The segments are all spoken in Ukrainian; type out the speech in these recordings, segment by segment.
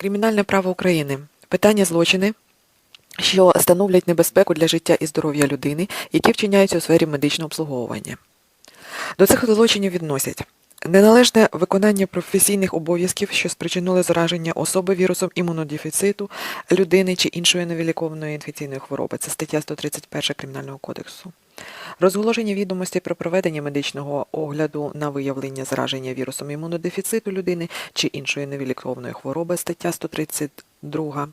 Кримінальне право України. Питання злочини, що становлять небезпеку для життя і здоров'я людини, які вчиняються у сфері медичного обслуговування. До цих злочинів відносять неналежне виконання професійних обов'язків, що спричинили зараження особи вірусом імунодефіциту людини чи іншої невиліковної інфекційної хвороби. Це стаття 131 Кримінального кодексу. Розголошення відомостей про проведення медичного огляду на виявлення зараження вірусом імунодефіциту людини чи іншої невіліковної хвороби, стаття 132.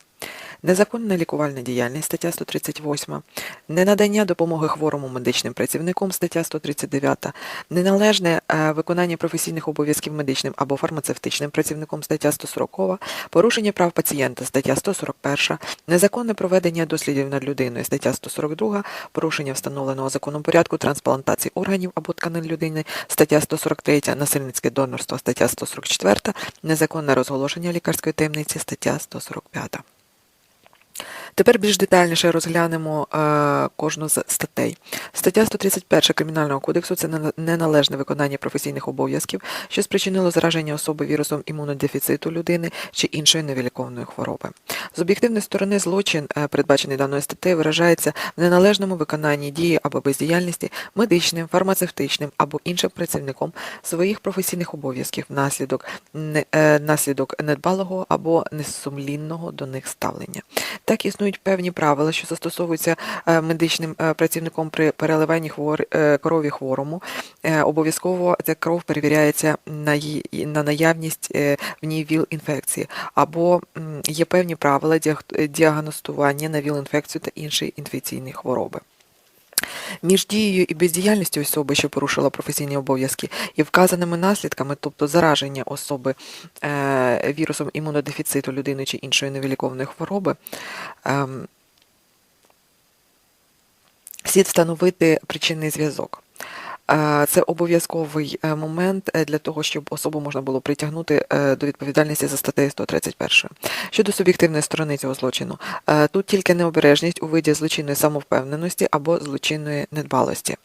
Незаконна лікувальна діяльність, стаття 138, ненадання допомоги хворому медичним працівникам, стаття 139, неналежне е, виконання професійних обов'язків медичним або фармацевтичним працівником, стаття 140, порушення прав пацієнта, стаття 141, незаконне проведення дослідів над людиною, стаття 142, порушення встановленого законом порядку трансплантації органів або тканин людини, стаття 143, насильницьке донорство, стаття 144, незаконне розголошення лікарської таємниці, стаття odpowiada. Тепер більш детальніше розглянемо е, кожну з статей. Стаття 131 Кримінального кодексу це неналежне виконання професійних обов'язків, що спричинило зараження особи вірусом імунодефіциту людини чи іншої невиліковної хвороби. З об'єктивної сторони злочин, е, передбачений даною статтею, виражається в неналежному виконанні дії або бездіяльності медичним, фармацевтичним або іншим працівником своїх професійних обов'язків внаслідок, е, наслідок недбалого або несумлінного до них ставлення. Так існують певні правила, що застосовуються е, медичним е, працівником при переливанні хвор... е, крові хворому. Обов'язково ця кров перевіряється на, її... на наявність в ній ВІЛ-інфекції, або є певні правила діагностування на ВІЛ-інфекцію та інші інфекційні хвороби. Між дією і бездіяльністю особи, що порушила професійні обов'язки, і вказаними наслідками, тобто зараження особи е, вірусом імунодефіциту людини чи іншої невиліковної хвороби, е, слід встановити причинний зв'язок. Це обов'язковий е, момент е, для того, щоб особу можна було притягнути е, до відповідальності за статтею 131. Щодо суб'єктивної сторони цього злочину, тут тільки необережність у виді злочинної самовпевненості або злочинної недбалості.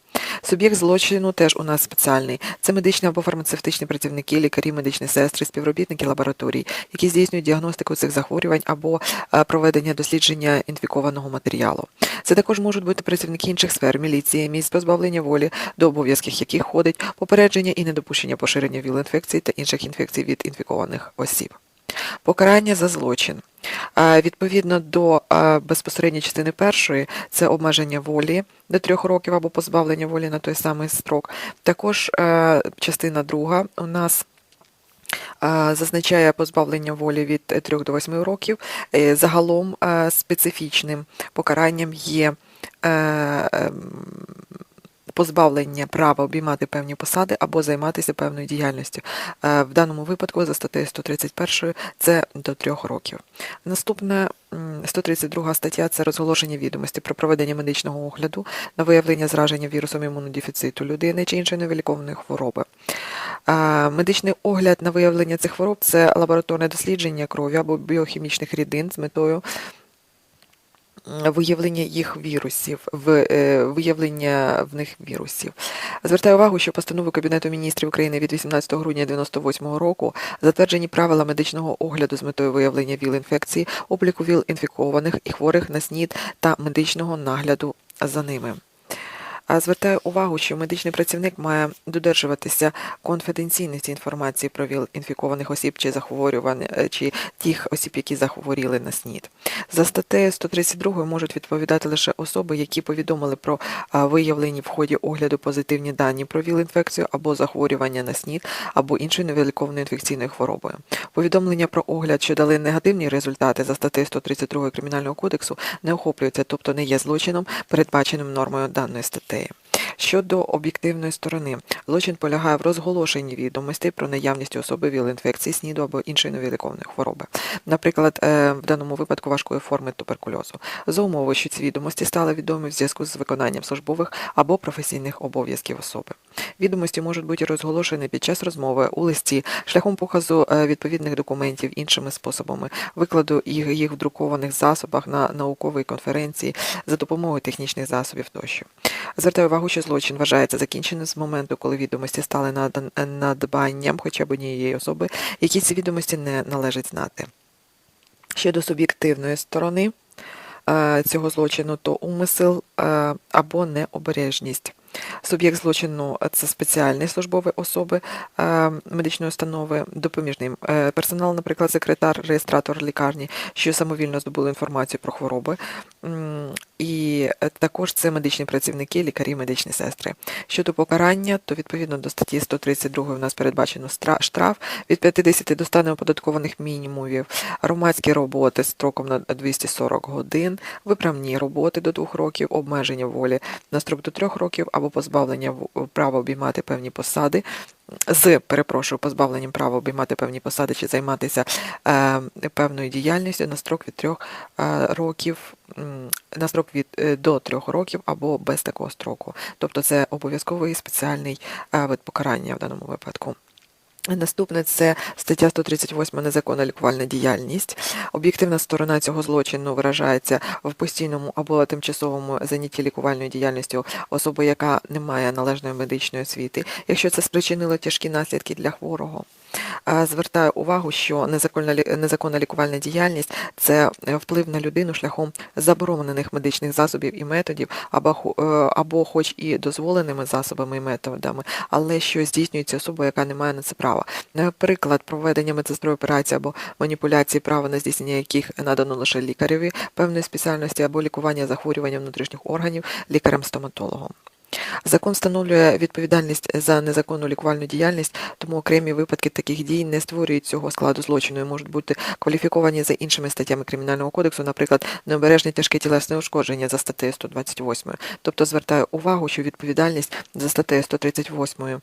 Суб'єкт злочину теж у нас спеціальний. Це медичні або фармацевтичні працівники, лікарі, медичні сестри, співробітники лабораторій, які здійснюють діагностику цих захворювань або е, проведення дослідження інфікованого матеріалу. Це також можуть бути працівники інших сфер, міліції, місць позбавлення волі, до обов'язків яких входить попередження і недопущення поширення ВІЛ-інфекцій та інших інфекцій від інфікованих осіб. Покарання за злочин. Відповідно до безпосередньої частини першої, це обмеження волі до трьох років або позбавлення волі на той самий строк. Також е, частина друга у нас е, зазначає позбавлення волі від 3 до 8 років. Е, Загалом специфічним покаранням є ем, позбавлення права обіймати певні посади або займатися певною діяльністю. Е, В даному випадку за статтею 131 це до трьох років. Наступна м, 132 стаття це розголошення відомості про проведення медичного огляду на виявлення зраження вірусом імунодефіциту людини чи іншої невиліковної хвороби. Е, Медичний огляд на виявлення цих хвороб це лабораторне дослідження крові або біохімічних рідин з метою виявлення їх вірусів, е, виявлення в них вірусів. Звертаю увагу, що постанови Кабінету міністрів України від 18 грудня 1998 року затверджені правила медичного огляду з метою виявлення ВІЛ-інфекції, обліку ВІЛ-інфікованих і хворих на СНІД та медичного нагляду за ними. Звертаю увагу, що медичний працівник має додержуватися конфіденційності інформації про ВІЛ-інфікованих осіб чи захворювань, е, чи тих осіб, які захворіли на СНІД. За статтею 132 можуть відповідати лише особи, які повідомили про виявлені в ході огляду позитивні дані про ВІЛ-інфекцію або захворювання на СНІД, або іншою невиліковною інфекційною хворобою. Повідомлення про огляд, що дали негативні результати за статтею 132 Кримінального кодексу, не охоплюються, тобто не є злочином, передбаченим нормою даної статтеї. Щодо об'єктивної сторони, злочин полягає в розголошенні відомостей про наявність особи ВІЛ-інфекції, СНІДу або іншої невиліковної хвороби. Наприклад, е, в даному випадку важкої форми туберкульозу. За умови, що ці відомості стали відомі в зв'язку з виконанням службових або професійних обов'язків особи. Відомості можуть бути розголошені під час розмови у листі, шляхом показу е, відповідних документів іншими способами, викладу їх в друкованих засобах на науковій конференції за допомогою технічних засобів тощо. Звертаю увагу, що злочин вважається закінченим з моменту, коли відомості стали надбанням хоча б однієї особи, які ці відомості не належить знати. Щодо суб'єктивної сторони е, цього злочину, то умисел е, або необережність. Суб'єкт злочину це спеціальні службові особи е, медичної установи, допоміжний персонал, наприклад, секретар, реєстратор лікарні, що самовільно здобули інформацію про хвороби. І е, також це медичні працівники, лікарі, медичні сестри. Щодо покарання, то відповідно до статті 132 у нас передбачено штраф від 50 до 100 неоподаткованих мінімумів, громадські роботи строком на 240 годин, виправні роботи до 2 років, обмеження волі на строк до 3 років або позбавлення в- права обіймати певні посади. З перепрошую, позбавленням права обіймати певні посади чи займатися е, певною діяльністю на строк від трьох е, років, на строк від е, до трьох років або без такого строку. Тобто це обов'язковий спеціальний е, вид покарання в даному випадку. Наступне це стаття 138 незаконна лікувальна діяльність. Об'єктивна сторона цього злочину виражається в постійному або тимчасовому занятті лікувальною діяльністю особи, яка не має належної медичної освіти, якщо це спричинило тяжкі наслідки для хворого. Звертаю увагу, що незаконна, незаконна лікувальна діяльність це е, вплив на людину шляхом заборонених медичних засобів і методів, або, е, або хоч і дозволеними засобами і методами, але що здійснюється особою, яка не має на це права. Наприклад, проведення медсестрою операції або маніпуляції, право на здійснення яких надано лише лікареві певної спеціальності, або лікування захворювання внутрішніх органів лікарем-стоматологом. Закон встановлює відповідальність за незаконну лікувальну діяльність, тому окремі випадки таких дій не створюють цього складу злочину і можуть бути кваліфіковані за іншими статтями Кримінального кодексу, наприклад, необережне тяжке тілесне ушкодження за статтею 128. Тобто звертаю увагу, що відповідальність за статтею 138 е,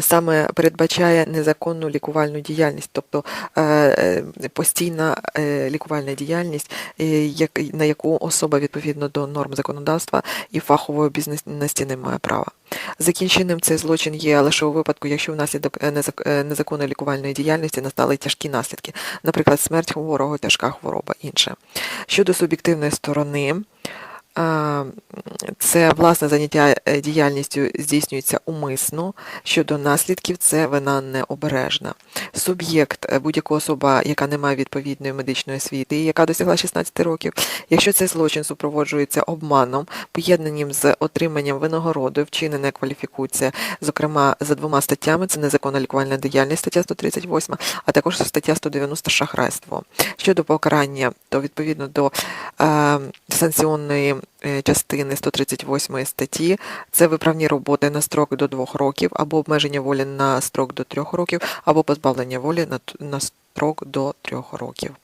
саме передбачає незаконну лікувальну діяльність, тобто е, е, постійна е, лікувальна діяльність, е, на яку особа відповідно до норм законодавства і фахової обізнаності не має права. Закінченим цей злочин є лише у випадку, якщо внаслідок е, незак- е, незаконної лікувальної діяльності настали тяжкі наслідки, наприклад, смерть хворого, тяжка хвороба, інше. Щодо суб'єктивної сторони, це власне заняття е, діяльністю здійснюється умисно. Щодо наслідків, це вина необережна. Суб'єкт, е, будь-яка особа, яка не має відповідної медичної освіти, яка досягла 16 років, якщо цей злочин супроводжується обманом, поєднанням з отриманням винагороди, вчинена кваліфікується, зокрема за двома статтями: це незаконна лікувальна діяльність, стаття 138, а також стаття 190 шахрайство. Щодо покарання, то відповідно до е, санкціонної частини 138 статті це виправні роботи на строк до 2 років, або обмеження волі на строк до 3 років, або позбавлення волі на, строк до 3 років.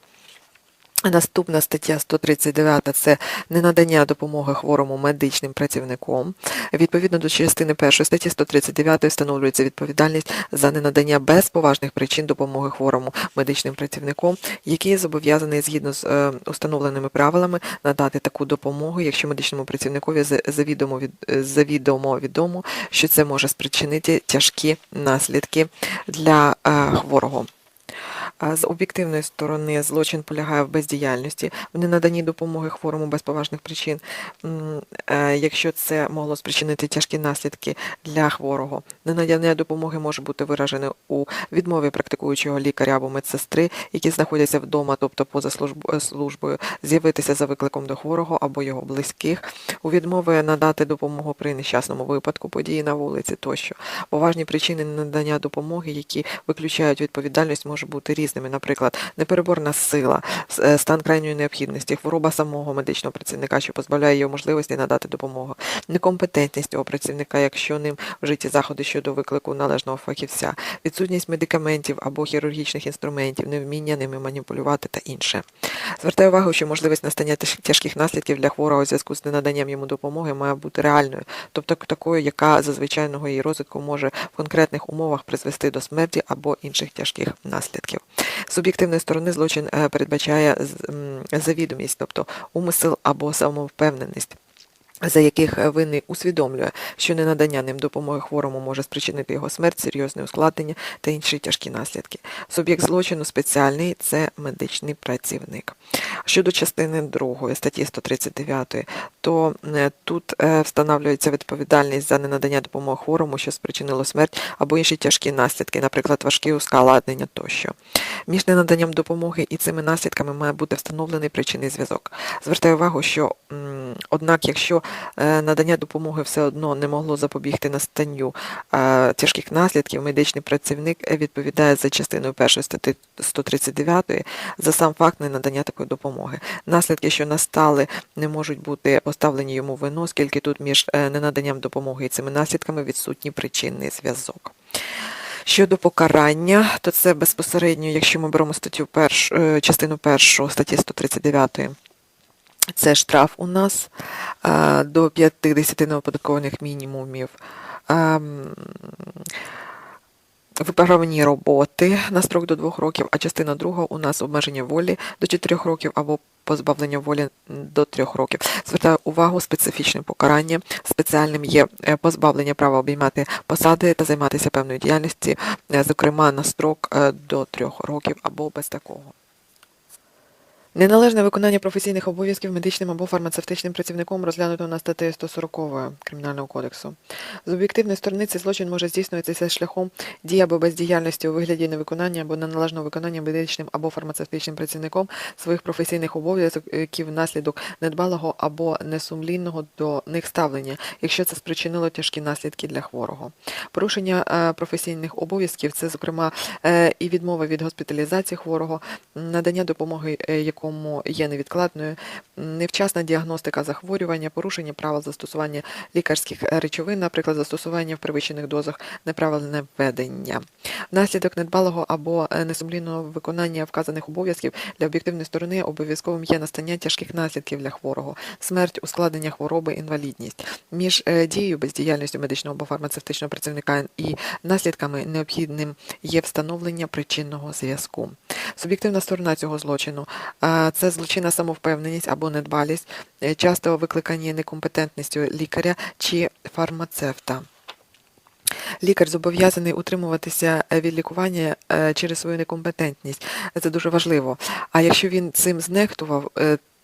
Наступна стаття 139 – це ненадання допомоги хворому медичним працівником. Відповідно до частини 1 статті 139 встановлюється відповідальність за ненадання без поважних причин допомоги хворому медичним працівником, який зобов'язаний згідно з е, установленими правилами надати таку допомогу, якщо медичному працівникові завідомо, від, е, завідомо відомо, що це може спричинити тяжкі наслідки для е, хворого. З об'єктивної сторони злочин полягає в бездіяльності, в ненаданні допомоги хворому без поважних причин, е, якщо це могло спричинити тяжкі наслідки для хворого. Ненадання допомоги може бути виражене у відмові практикуючого лікаря або медсестри, які знаходяться вдома, тобто поза е, службою, з'явитися за викликом до хворого або його близьких, у відмови надати допомогу при нещасному випадку, події на вулиці тощо. Поважні причини ненадання допомоги, які виключають відповідальність, можуть бути різними. Наприклад, непереборна сила, е, стан крайньої необхідності, хвороба самого медичного працівника, що позбавляє його можливості надати допомогу, некомпетентність цього працівника, якщо ним вжиті заходи щодо виклику належного фахівця, відсутність медикаментів або хірургічних інструментів, невміння ними маніпулювати та інше. Звертаю увагу, що можливість настання тяжких наслідків для хворого у зв'язку з ненаданням йому допомоги має бути реальною, тобто такою, яка за звичайного її розвитку може в конкретних умовах призвести до смерті або інших тяжких наслідків. З суб'єктивної сторони злочин е, передбачає завідомість, тобто умисел або самовпевненість. За яких е, винний усвідомлює, що ненадання ним допомоги хворому може спричинити його смерть, серйозне ускладнення та інші тяжкі наслідки. Суб'єкт злочину спеціальний це медичний працівник. Щодо частини 2 статті 139, то е, тут е, встановлюється відповідальність за ненадання допомоги хворому, що спричинило смерть або інші тяжкі наслідки, наприклад, важкі ускладнення тощо. Між ненаданням допомоги і цими наслідками має бути встановлений причинний зв'язок. Звертаю увагу, що однак, якщо надання допомоги все одно не могло запобігти настанню е, тяжких наслідків, медичний працівник відповідає за частиною 1 статті 139 за сам факт ненадання такої допомоги. Наслідки, що настали, не можуть бути поставлені йому вину, оскільки тут між е, ненаданням допомоги і цими наслідками відсутній причинний зв'язок. Щодо покарання, то це безпосередньо, якщо ми беремо статтю перш, е, частину першу статті 139, це штраф у нас е, до 50 неоподаткованих мінімумів. Ем, Виправні роботи на строк до 2 років, а частина друга у нас обмеження волі до 4 років або позбавлення волі до 3 років. Звертаю увагу, специфічне покарання. Спеціальним є е, позбавлення права обіймати посади та займатися певною діяльністю, е, зокрема на строк до 3 років або без такого. Неналежне виконання професійних обов'язків медичним або фармацевтичним працівником розглянуто на статтею 140 Кримінального кодексу. З об'єктивної сторони цей злочин може здійснюватися шляхом дії або бездіяльності у вигляді невиконання або неналежного виконання медичним або фармацевтичним працівником своїх професійних обов'язків внаслідок недбалого або несумлінного до них ставлення, якщо це спричинило тяжкі наслідки для хворого. Порушення е, професійних обов'язків це, зокрема, е, і відмова від госпіталізації хворого, надання допомоги, е, якому є невідкладною, невчасна діагностика захворювання, порушення правил застосування лікарських речовин, наприклад, застосування в перевищених дозах, неправильне введення. Внаслідок недбалого або е, несумлінного виконання вказаних обов'язків для об'єктивної сторони обов'язковим є настання тяжких наслідків для хворого, смерть, ускладнення хвороби, інвалідність. Між е, дією бездіяльністю медичного або фармацевтичного працівника і наслідками необхідним є встановлення причинного зв'язку. Суб'єктивна сторона цього злочину це злочинна самовпевненість або недбалість, е, часто викликані некомпетентністю лікаря чи фармацевта. Лікар зобов'язаний утримуватися е, від лікування е, через свою некомпетентність. Це дуже важливо. А якщо він цим знехтував,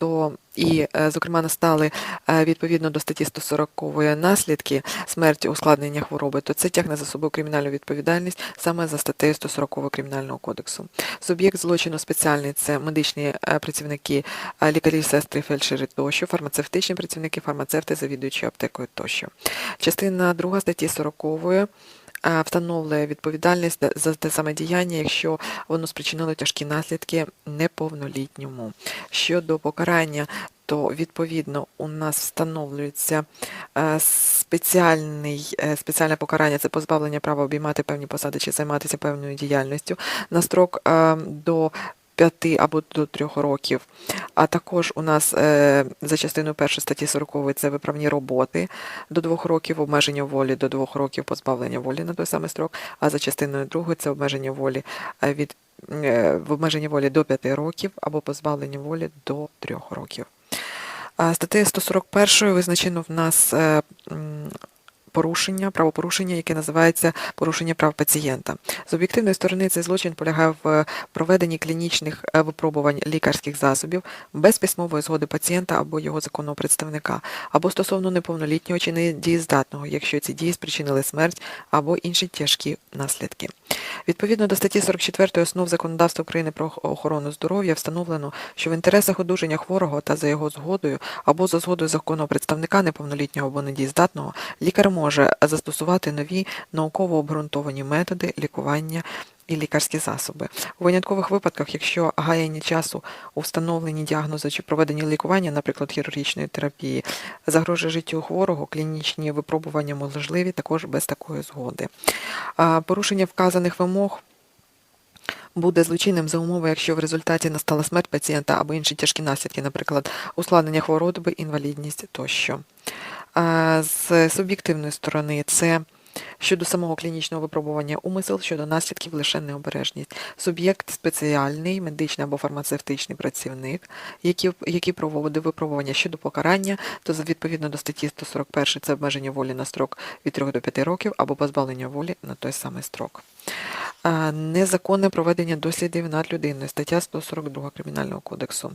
то і, е, зокрема, настали е, відповідно до статті 140 наслідки смерті ускладнення хвороби, то це тягне за собою кримінальну відповідальність саме за статтею 140 Кримінального кодексу. Суб'єкт злочину спеціальний це медичні е, працівники, лікарі, сестри, фельдшери тощо, фармацевтичні працівники, фармацевти, завідуючі аптекою тощо. Частина 2 статті 40 е, встановлює відповідальність за те саме діяння, якщо воно спричинило тяжкі наслідки неповнолітньому. Щодо покарання, то відповідно у нас встановлюється е, спеціальний, е, спеціальне покарання це позбавлення права обіймати певні посади чи займатися певною діяльністю на строк е, до 5 або до 3 років. А також у нас е, за частиною 1 статті 40 це виправні роботи до 2 років, обмеження волі до 2 років, позбавлення волі на той самий строк, а за частиною 2 це обмеження волі е, від е, обмеження волі до 5 років або позбавлення волі до 3 років. Статтею 141 визначено в нас порушення, правопорушення, яке називається порушення прав пацієнта. З об'єктивної сторони цей злочин полягає в проведенні клінічних е, випробувань лікарських засобів без письмової згоди пацієнта або його законного представника, або стосовно неповнолітнього чи недієздатного, якщо ці дії спричинили смерть або інші тяжкі наслідки. Відповідно до статті 44 основ законодавства України про охорону здоров'я встановлено, що в інтересах одужання хворого та за його згодою або за згодою законного представника неповнолітнього або недієздатного лікар може застосувати нові науково обґрунтовані методи лікування і лікарські засоби. У виняткових випадках, якщо гаяння часу у встановленні діагнозу чи проведенні лікування, наприклад, хірургічної терапії, загрожує життю хворого, клінічні випробування можливі також без такої згоди. Порушення вказаних вимог буде злочинним за умови, якщо в результаті настала смерть пацієнта або інші тяжкі наслідки, наприклад, ускладнення хвороби, інвалідність тощо. З суб'єктивної сторони це щодо самого клінічного випробування умисел, щодо наслідків лише необережність. Суб'єкт спеціальний, медичний або фармацевтичний працівник, який, який проводив випробування щодо покарання, то відповідно до статті 141 це обмеження волі на строк від 3 до 5 років або позбавлення волі на той самий строк. Незаконне проведення дослідів над людиною, стаття 142 Кримінального кодексу.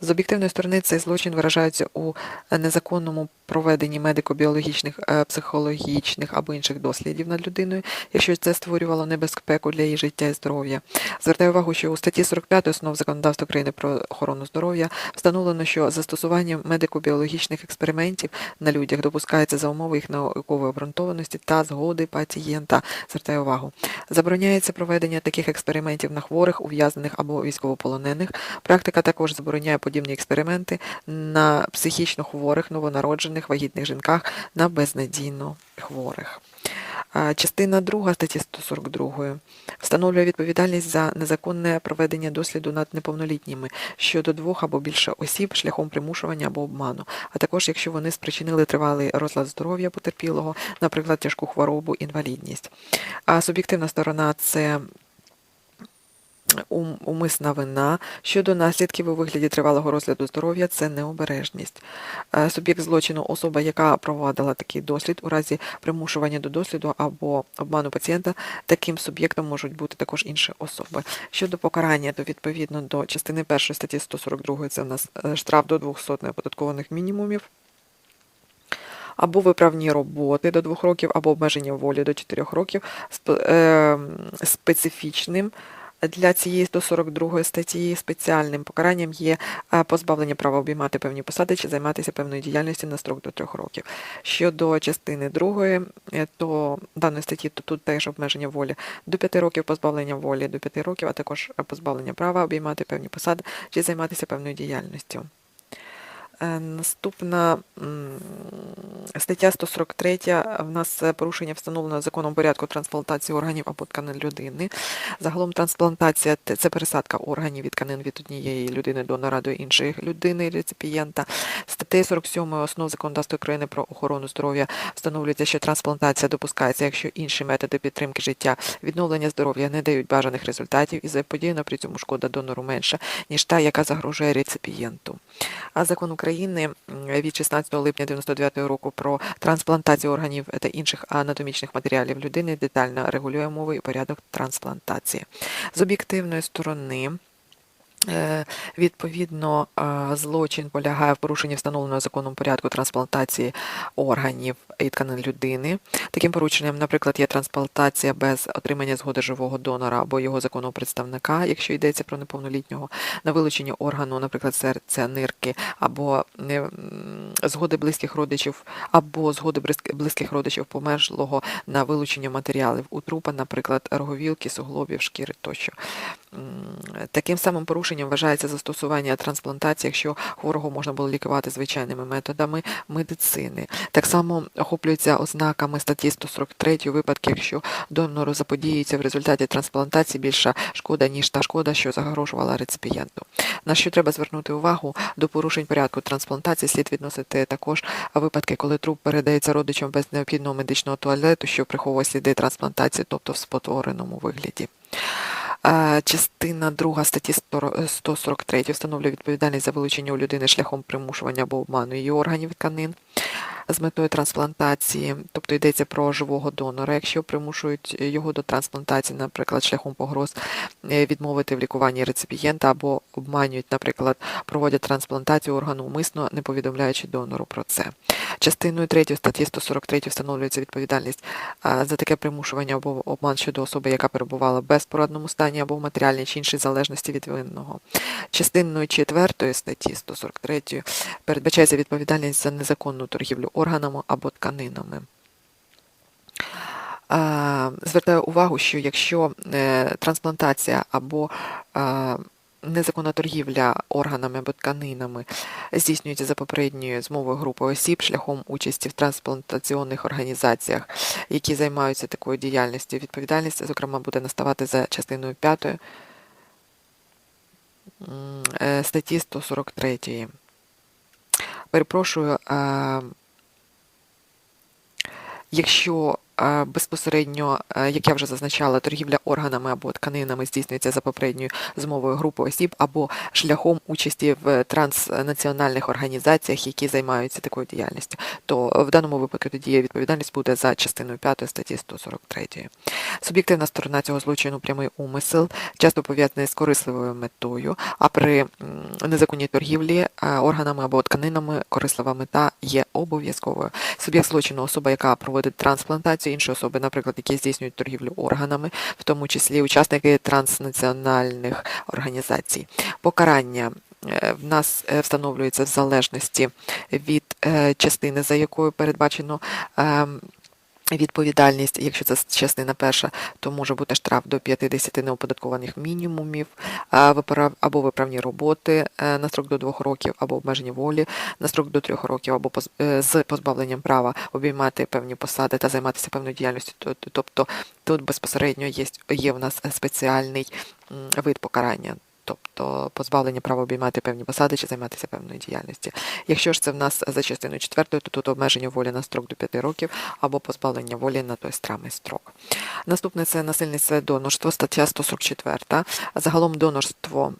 З об'єктивної сторони цей злочин виражається у незаконному проведенні медико-біологічних, е, психологічних або інших дослідів над людиною, якщо це створювало небезпеку для її життя і здоров'я. Звертаю увагу, що у статті 45 основ законодавства України про охорону здоров'я встановлено, що застосування медико-біологічних експериментів на людях допускається за умови їх наукової обґрунтованості та згоди пацієнта. Звертаю увагу. Забороняється проведення таких експериментів на хворих, ув'язнених або військовополонених. Практика також забороняє подібні експерименти на психічно хворих, новонароджених, вагітних жінках, на безнадійно хворих. Частина 2 статті 142 встановлює відповідальність за незаконне проведення досліду над неповнолітніми щодо двох або більше осіб шляхом примушування або обману, а також якщо вони спричинили тривалий розлад здоров'я потерпілого, наприклад, тяжку хворобу, інвалідність. А суб'єктивна сторона це умисна вина щодо наслідків у вигляді тривалого розгляду здоров'я це необережність. Е, Суб'єкт злочину особа, яка провадила такий дослід у разі примушування до досліду або обману пацієнта, таким суб'єктом можуть бути також інші особи. Щодо покарання, то відповідно до частини 1 статті 142 це в нас е, штраф до 200 неоподаткованих мінімумів. Або виправні роботи до 2 років, або обмеження волі до 4 років Сп- е, специфічним для цієї 142 статті спеціальним покаранням є е, позбавлення права обіймати певні посади чи займатися певною діяльністю на строк до 3 років. Щодо частини 2, то даної статті то тут теж обмеження волі до 5 років, позбавлення волі до 5 років, а також позбавлення права обіймати певні посади чи займатися певною діяльністю. Е, Наступна стаття 143 в нас е, порушення встановленого законом порядку трансплантації органів або тканин людини. Загалом трансплантація це пересадка органів від тканин від однієї людини донора до іншої людини реципієнта. Статтею 47 основ законодавства України про охорону здоров'я встановлюється, що трансплантація допускається, якщо інші методи підтримки життя, відновлення здоров'я не дають бажаних результатів і заподіяна при цьому шкода донору менша, ніж та, яка загрожує реципієнту. А закон України м, від 16 липня 99 року про трансплантацію органів та інших анатомічних матеріалів людини детально регулює умови і порядок трансплантації. З об'єктивної сторони. Е, Відповідно, е, злочин полягає в порушенні встановленого законом порядку трансплантації органів і тканин людини. Таким порушенням, наприклад, є трансплантація без отримання згоди живого донора або його законного представника, якщо йдеться про неповнолітнього, на вилучення органу, наприклад, серця, нирки, або е, згоди близьких родичів, або згоди близьких родичів померлого на вилучення матеріалів у трупа, наприклад, роговілки, суглобів, шкіри тощо. Таким самим порушенням вважається застосування трансплантації, якщо хворого можна було лікувати звичайними методами медицини. Так само охоплюється ознаками статті 143 випадки, якщо донору заподіюється в результаті трансплантації більша шкода, ніж та шкода, що загрожувала реципієнту. На що треба звернути увагу до порушень порядку трансплантації, слід відносити також випадки, коли труп передається родичам без необхідного медичного туалету, що приховує сліди трансплантації, тобто в спотвореному вигляді. Е, Частина 2 статті 143 встановлює відповідальність за вилучення у людини шляхом примушування або обману її органів тканин з метою трансплантації, тобто йдеться про живого донора. Якщо примушують його до трансплантації, наприклад, шляхом погроз е, відмовити в лікуванні реципієнта або обманюють, наприклад, проводять трансплантацію органу умисно, не повідомляючи донору про це. Частиною 3 статті 143 встановлюється відповідальність за таке примушування або обман щодо особи, яка перебувала в безпорадному стані або в матеріальній чи іншій залежності від винного. Частиною 4 статті 143 передбачається відповідальність за незаконну торгівлю органами або тканинами. Звертаю увагу, що якщо е, трансплантація або а, незаконна торгівля органами або тканинами здійснюється за попередньою змовою групи осіб шляхом участі в трансплантаційних організаціях, які займаються такою діяльністю, відповідальність, зокрема, буде наставати за частиною 5 е, статті 143. Перепрошую, якщо безпосередньо, е, як я вже зазначала, торгівля органами або тканинами здійснюється за попередньою змовою групи осіб або шляхом участі в транснаціональних організаціях, які займаються такою діяльністю, то в даному випадку тоді відповідальність буде за частиною 5 статті 143. Суб'єктивна сторона цього злочину прямий умисел, часто пов'язаний з корисливою метою, а при незаконній торгівлі е, органами або тканинами корислива мета є обов'язковою. Суб'єкт злочину особа, яка проводить трансплантацію, інші особи, наприклад, які здійснюють торгівлю органами, в тому числі учасники транснаціональних організацій. Покарання е, в нас е, встановлюється в залежності від е, частини, за якою передбачено. Відповідальність, якщо це частина перша, то може бути штраф до 50 неоподаткованих мінімумів, або виправні роботи е, на строк до 2 років, або обмежені волі на строк до 3 років, або е, з позбавленням права обіймати певні посади та займатися певною діяльністю. Тобто тут безпосередньо є, є в нас спеціальний вид покарання. Тобто позбавлення права обіймати певні посади чи займатися певною діяльністю. Якщо ж це в нас за частиною 4, то тут обмеження волі на строк до 5 років або позбавлення волі на той самий строк. Наступне це насильництво донорство, стаття 144. Загалом донорство.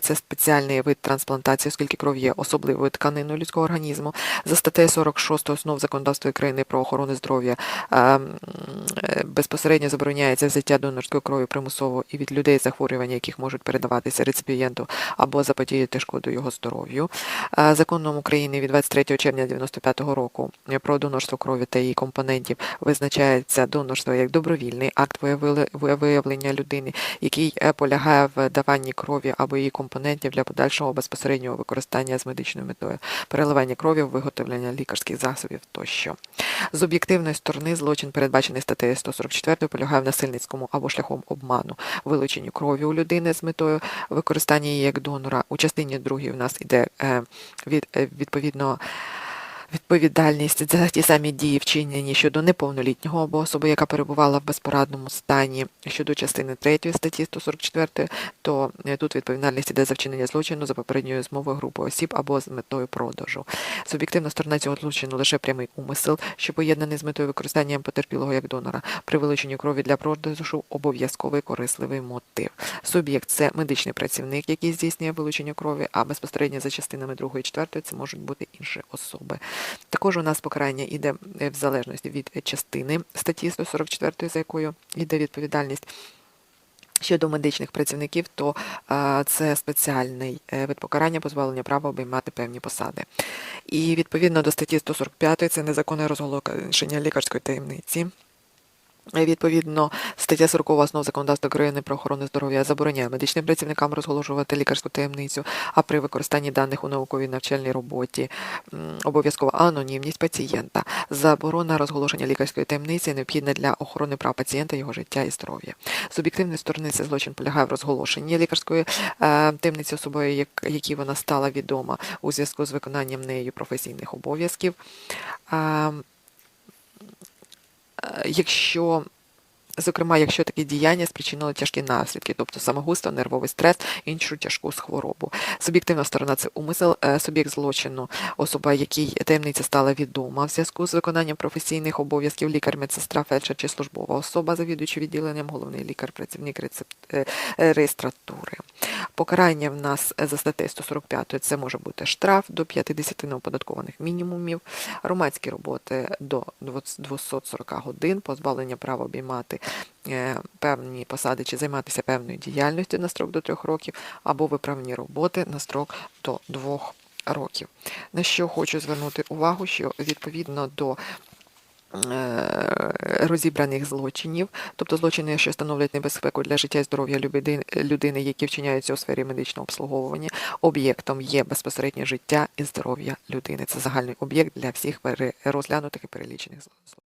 Це спеціальний вид трансплантації, оскільки кров є особливою тканиною людського організму. За статтею 46 основ законодавства країни про охорону здоров'я е, м, е, безпосередньо забороняється взяття донорської крові примусово і від людей, захворювання яких можуть передаватися реципієнту або заподіяти шкоду його здоров'ю. Е, Законом України від 23 червня 1995 року про донорство крові та її компонентів визначається донорство як добровільний акт виявлення людини, який е, полягає в даванні крові або її компонентів для подальшого безпосереднього використання з медичною метою, переливання крові, виготовлення лікарських засобів тощо. З об'єктивної сторони злочин, передбачений статтею 144, полягає в насильницькому або шляхом обману, вилученню крові у людини з метою використання її як донора. У частині другій в нас іде е, від, е, відповідно відповідальність за ті самі дії, вчинені щодо неповнолітнього або особи, яка перебувала в безпорадному стані. Щодо частини 3 статті 144, то е, тут відповідальність іде за вчинення злочину за попередньою змовою групи осіб або з метою продажу. Суб'єктивна сторона цього злочину лише прямий умисел, що поєднаний з метою використання потерпілого як донора. При вилученні крові для продажу обов'язковий корисливий мотив. Суб'єкт це медичний працівник, який здійснює вилучення крові, а безпосередньо за частинами 2 і 4 це можуть бути інші особи. Також у нас покарання йде е, в залежності від частини статті 144, за якою йде відповідальність. Щодо медичних працівників, то е, це спеціальний е, вид покарання позбавлення права обіймати певні посади. І відповідно до статті 145 це незаконне розголошення лікарської таємниці. Відповідно, стаття 40 основ законодавства України про охорону здоров'я забороняє медичним працівникам розголошувати лікарську таємницю, а при використанні даних у науковій навчальній роботі обов'язкова анонімність пацієнта. Заборона розголошення лікарської таємниці необхідна для охорони прав пацієнта, його життя і здоров'я. З об'єктивної сторони цей злочин полягає в розголошенні лікарської е, таємниці особою, як, якій вона стала відома у зв'язку з виконанням нею професійних обов'язків. Е, якщо, зокрема, якщо такі діяння спричинили тяжкі наслідки, тобто самогубство, нервовий стрес, іншу тяжку хворобу. Суб'єктивна сторона це умисел, е, суб'єкт злочину, особа, якій таємниця стала відома в зв'язку з виконанням професійних обов'язків лікар, медсестра, фельдшер чи службова особа, завідуючи відділенням, головний лікар, працівник е, е, реєстратури. Покарання в нас за статтею 145 це може бути штраф до 50 неоподаткованих мінімумів, громадські роботи до 240 годин, позбавлення права обіймати певні посади чи займатися певною діяльністю на строк до 3 років, або виправні роботи на строк до 2 років. На що хочу звернути увагу, що відповідно до е, розібраних злочинів, тобто злочини, що становлять небезпеку для життя і здоров'я людини, які вчиняються у сфері медичного обслуговування, об'єктом є безпосереднє життя і здоров'я людини. Це загальний об'єкт для всіх розглянутих і перелічених злочинів.